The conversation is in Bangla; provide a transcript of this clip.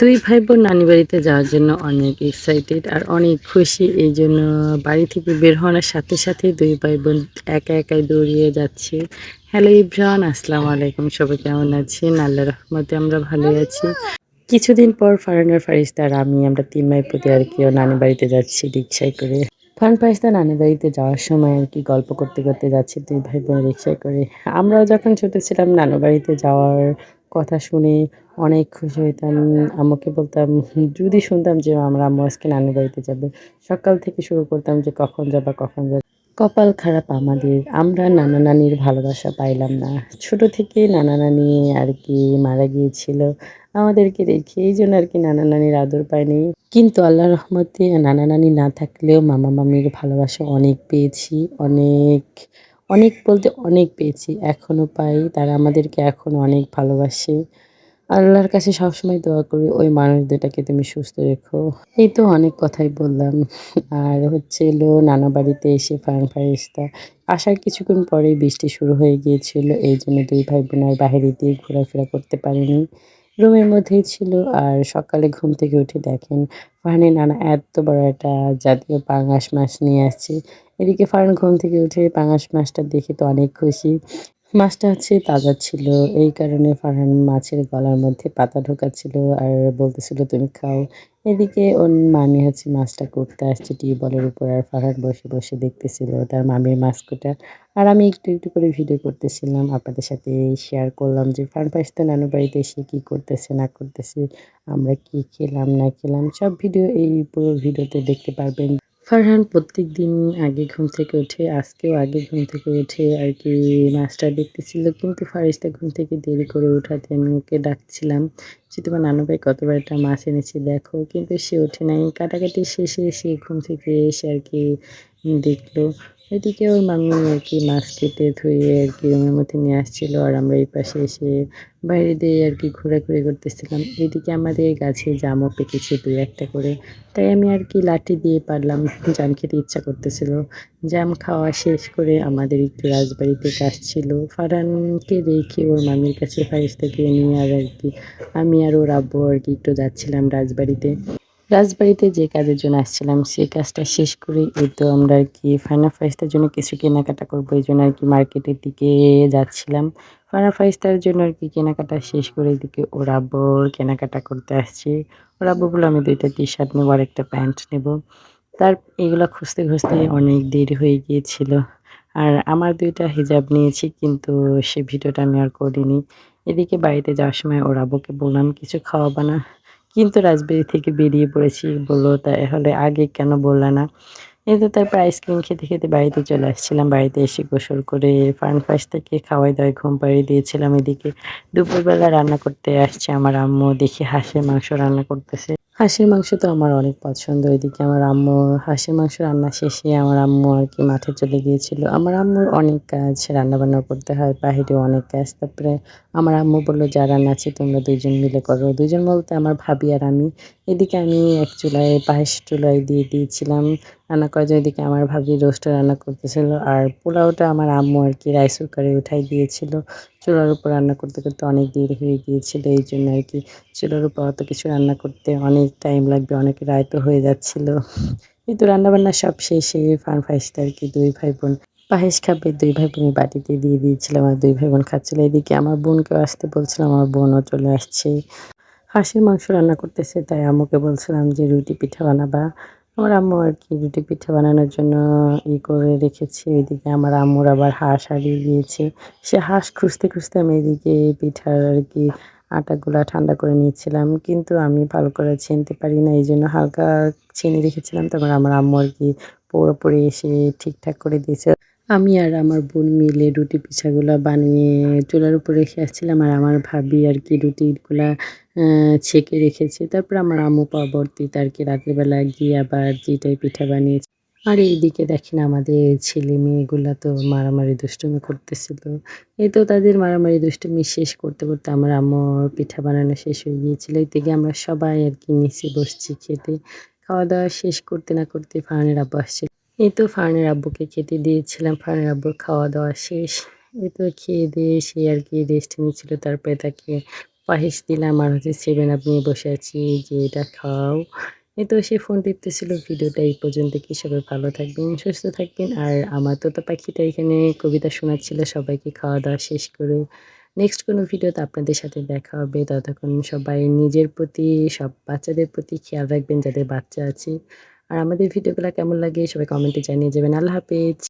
দুই ভাই বোন নানি বাড়িতে যাওয়ার জন্য অনেক এক্সাইটেড আর অনেক খুশি। এই জন্য বাড়ি থেকে বের হওয়ার সাথে সাথে দুই ভাই বোন একা একাই দৌড়িয়ে যাচ্ছে। হ্যালো ইব্রান আসসালামু আলাইকুম। সবাই কেমন আছেন? আল্লাহ রহমতে আমরা ভালোই আছি। কিছুদিন পর ফারানার ফারিস্তা আর আমি, আমরা তিন ভাই প্রতি আর কি নানি বাড়িতে যাচ্ছি রিক্সায় করে। ফান ফারিস্তা নানি বাড়িতে যাওয়ার সময় আর কি গল্প করতে করতে যাচ্ছি দুই ভাই বোন রিক্সায় করে। আমরাও যখন ছোট ছিলাম, নানু বাড়িতে যাওয়ার কথা শুনে অনেক খুশি হইতাম। আম্মুকে বলতাম, যদি শুনতাম যে আমরা আম্মু আজকে নানি বাড়িতে যাবে, সকাল থেকে শুরু করতাম যে কখন যাবা, কখন যাবে। কপাল খারাপ আমাদের। আমরা নানা নানির ভালোবাসা পাইলাম না। ছোট থেকে নানা নানি আর কি মারা গিয়েছিল। আমাদেরকে রেখে এই জন্য আর কি নানা নানির আদর পাইনি। কিন্তু আল্লাহ রহমতে নানা নানি না থাকলেও মামা মামির ভালোবাসা অনেক পেয়েছি। অনেক অনেক বলতে অনেক পেয়েছি এখনও পাই। তারা আমাদেরকে এখনও অনেক ভালোবাসে। আল্লাহর কাছে সবসময় দোয়া করি, ওই মানুষ দুটাকে তুমি সুস্থ রেখো। এই তো অনেক কথাই বললাম। আর হচ্ছে এলো নানা বাড়িতে এসে ফার্ন ফারিস্তা আসার কিছুক্ষণ পরেই বৃষ্টি শুরু হয়ে গিয়েছিল, এই জন্য দুই ভাই বোন আর বাহিরে দিয়ে ঘোরাফেরা করতে পারিনি। রুমের মধ্যেই ছিল আর সকালে ঘুম থেকে উঠে দেখেন ফারহানের নানা এত বড় একটা জাতীয় পাঙাশ মাছ নিয়ে আসছে। এদিকে ফারহান ঘুম থেকে উঠে পাঙাশ মাছটা দেখে তো অনেক খুশি। মাছটা হচ্ছে তাজা ছিল। এই কারণে ফারহান মাছের গলার মধ্যে পাতা ঢোকাচ্ছিল আর বলতেছিল, তুমি খাও। এদিকে ওর মামি হচ্ছে মাছটা করতে আসছে টিউবওয়েলের উপর আর ফারহান বসে বসে দেখতেছিল তার মামির মাছ কোটা আর আমি একটু একটু করে ভিডিও করতেছিলাম আপনাদের সাথে শেয়ার করলাম যে ফার্ন পাইস্তা নানু বাড়িতে এসে কী করতেছে, না করতেছে? আমরা কি খেলাম, না খেলাম? সব ভিডিও এই পুরো ভিডিওতে দেখতে পারবেন। ফারহান প্রত্যেক দিন আগে ঘুম থেকে উঠে, আজকেও আগে ঘুম থেকে উঠে আর কি মাছটা দেখতেছিল। কিন্তু ফারিস্তা ঘুম থেকে দেরি করে উঠাতে আমি ওকে ডাকছিলাম যে, তোমার নানু ভাই কতবার একটা মাছ এনেছি দেখো। কিন্তু সে ওঠে নাই। কাটাকাটি শেষে সে ঘুম থেকে এসে আর কি দেখল। এদিকে ওর মাম্মি আর কি মাছ কেটে ধুয়ে আর কি রুমের মধ্যে নিয়ে আসছিল আর আমরা এই পাশে এসে বাইরে দিয়ে আর কি ঘোরাঘুরি করতেছিলাম। এদিকে আমাদের গাছে জামও পেকেছে দুই একটা করে। তাই আমি আর কি লাঠি দিয়ে পারলাম, জাম খেতে ইচ্ছা করতেছিল। জাম খাওয়া শেষ করে আমাদের একটু রাজবাড়িতে কাজ ছিল। ফারানকে রেখে ওর মামির কাছে ফারিস্তাকে নিয়ে আর আর কি আমি আর ওর আব্বু আর কি একটু যাচ্ছিলাম রাজবাড়িতে। রাজবাড়িতে যে কাজের জন্য আসছিলাম, সেই কাজটা শেষ করে এই তো আমরা আর কি ফাইনা ফাইস্তার জন্য কিছু কেনাকাটা করব, এই জন্য আর কি মার্কেটের দিকে যাচ্ছিলাম। ফাইনা ফাইস্তার জন্য আর কি কেনাকাটা শেষ করে এদিকে ওর আব্বুর কেনাকাটা করতে আসছি। ওর বলে আমি দুইটা টি শার্ট নেব আর একটা প্যান্ট নেব। তার এগুলো খুঁজতে খুঁজতে অনেক দেরি হয়ে গিয়েছিল। আর আমার দুইটা হিজাব নিয়েছি, কিন্তু সে ভিডিওটা আমি আর করিনি। এদিকে বাড়িতে যাওয়ার সময় ওর আব্বুকে বললাম, কিছু খাওয়াবা না? কিন্তু রাজবাড়ি থেকে বেরিয়ে পড়েছি। বলল, তা তাহলে আগে কেন বললে না? কিন্তু তারপর আইসক্রিম খেতে খেতে বাড়িতে চলে আসছিলাম। বাড়িতে এসে গোসল করে ফার্ন ফাইস থেকে খাওয়াই দাওয়াই ঘুম পাড়িয়ে দিয়েছিলাম। এদিকে দুপুরবেলা রান্না করতে আসছে আমার আম্মু। দেখি হাঁসের মাংস রান্না করতেছে। হাঁসের মাংস তো আমার অনেক পছন্দ। এদিকে আমার আম্মু, হাঁসের মাংস রান্না শেষে আমার আম্মু আর কি মাঠে চলে গিয়েছিল। আমার আম্মুর অনেক কাজ, রান্নাবান্না করতে হয়, বাহিরে অনেক কাজ। তারপরে আমার আম্মু বলল, যা রান্না আছে তোমরা দুজন মিলে করো। দুজন বলতে আমার ভাবি আর আমি। এদিকে আমি এক চুলায়, পায়েস চুলায় দিয়ে দিয়েছিলাম। রান্না করার জন্য এদিকে আমার ভাবি রোস্ট রান্না করতেছিল। আর পোলাওটা আমার আম্মু আর কি রাইস কুকারে উঠাই দিয়েছিল। চুলার উপর রান্না করতে করতে অনেক দেরি হয়ে গিয়েছিল, এই জন্য আর কি। চুলার উপর অত কিছু রান্না করতে অনেক টাইম লাগবে, অনেক রায়তো হয়ে যাচ্ছিল। কিন্তু রান্নাবান্না সব শেষে ফান ফাইসতে আর কি দুই ভাই বোন, পায়েস খাবে, দুই ভাই বোনের বাটিতে দিয়ে দিয়েছিলাম আর দুই ভাই বোন খাচ্ছিল। এদিকে আমার বোনকেও আসতে বলছিলাম, আমার বোনও চলে আসছে। হাঁসের মাংস রান্না করতেছে, তাই আম্মুকে বলছিলাম যে রুটি পিঠা বানাবা। আমার আম্মু আর কি রুটি পিঠা বানানোর জন্য ই করে রেখেছি। ওইদিকে আমার আম্মুর আবার হাঁস হারিয়ে গিয়েছে। সে হাঁস খুঁজতে খুঁজতে আমি এদিকে পিঠার আর কি আটাগুলো ঠান্ডা করে নিয়েছিলাম। কিন্তু আমি ভালো করে ছিনতে পারি না এই জন্য হালকা ছিনে রেখেছিলাম। তারপর আমার আম্মু আর কি পুরোপুরি এসে ঠিকঠাক করে দিয়েছে। আমি আর আমার বোন মিলে রুটি পিঠাগুলা বানিয়ে চুলার উপর রেখে আসছিলাম আর আমার ভাবি আর কি রুটিগুলা ছেঁকে রেখেছে। তারপর আমার আম্মু পরবর্তীতে আর কি রাত্রিবেলা গিয়ে আবার যেটাই পিঠা বানিয়েছে। আর এইদিকে দেখেন আমাদের ছেলে মেয়েগুলা তো মারামারি দুষ্টুমি করতেছিল। এই তো তাদের মারামারি দুষ্টুমি শেষ করতে করতে আমার আম্মুর পিঠা বানানো শেষ হয়ে গিয়েছিল। এই থেকে আমরা সবাই আর কি নিচে বসছি খেতে। খাওয়া দাওয়া শেষ করতে না করতে ফাহানের আব্বু আসছিল। এই তো ফাহানের আব্বুকে খেতে দিয়েছিলাম। ফাহানের আব্বুর খাওয়া দাওয়া শেষ। এই তো খেয়ে দিয়ে সে আর কি রেস্ট নিচ্ছিল। তারপরে তাকে পায়েস দিলাম আর হচ্ছে সেভেন আপ নিয়ে বসে আছি। যে এটা খাও। এই তো সে ফোন টিপতেছিল। ভিডিওটা এই পর্যন্ত কি? সবাই ভালো থাকবেন, সুস্থ থাকবেন। আর আমার তো পাখিটা এখানে কবিতা শোনাচ্ছিল। সবাইকে খাওয়া দাওয়া শেষ করে নেক্সট কোনো ভিডিওতে আপনাদের সাথে দেখা হবে। ততক্ষণ সবাই নিজের প্রতি, সব বাচ্চাদের প্রতি খেয়াল রাখবেন। যাদের বাচ্চা আছে আর আমাদের ভিডিওগুলো কেমন লাগে সবাই কমেন্টে জানিয়ে যাবেন। আল্লাহ হাফেজ।